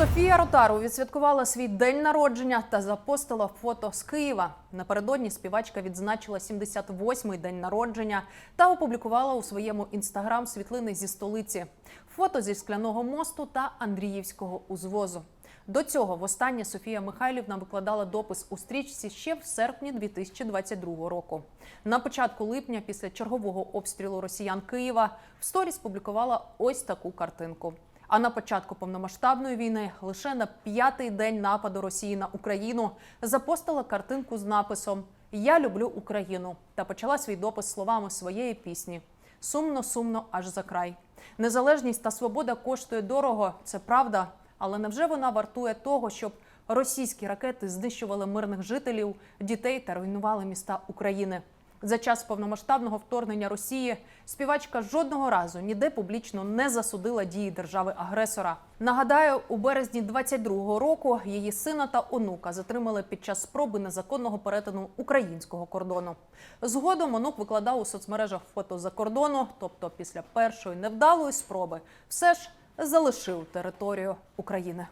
Софія Ротару відсвяткувала свій день народження та запостила фото з Києва. Напередодні співачка відзначила 78-й день народження та опублікувала у своєму інстаграм світлини зі столиці, фото зі скляного мосту та Андріївського узвозу. До цього востаннє Софія Михайлівна викладала допис у стрічці ще в серпні 2022 року. На початку липня, після чергового обстрілу росіян Києва, в сторіс публікувала ось таку картинку. А на початку повномасштабної війни, лише на п'ятий день нападу Росії на Україну, запостила картинку з написом Я люблю Україну та почала свій допис словами своєї пісні. Сумно, сумно, аж за край. Незалежність та свобода коштує дорого, це правда. Але невже вона вартує того, щоб російські ракети знищували мирних жителів, дітей та руйнували міста України? За час повномасштабного вторгнення Росії співачка жодного разу ніде публічно не засудила дії держави-агресора. Нагадаю, у березні 22-го року її сина та онука затримали під час спроби незаконного перетину українського кордону. Згодом онук викладав у соцмережах фото за кордону, тобто після першої невдалої спроби, все ж залишив територію України.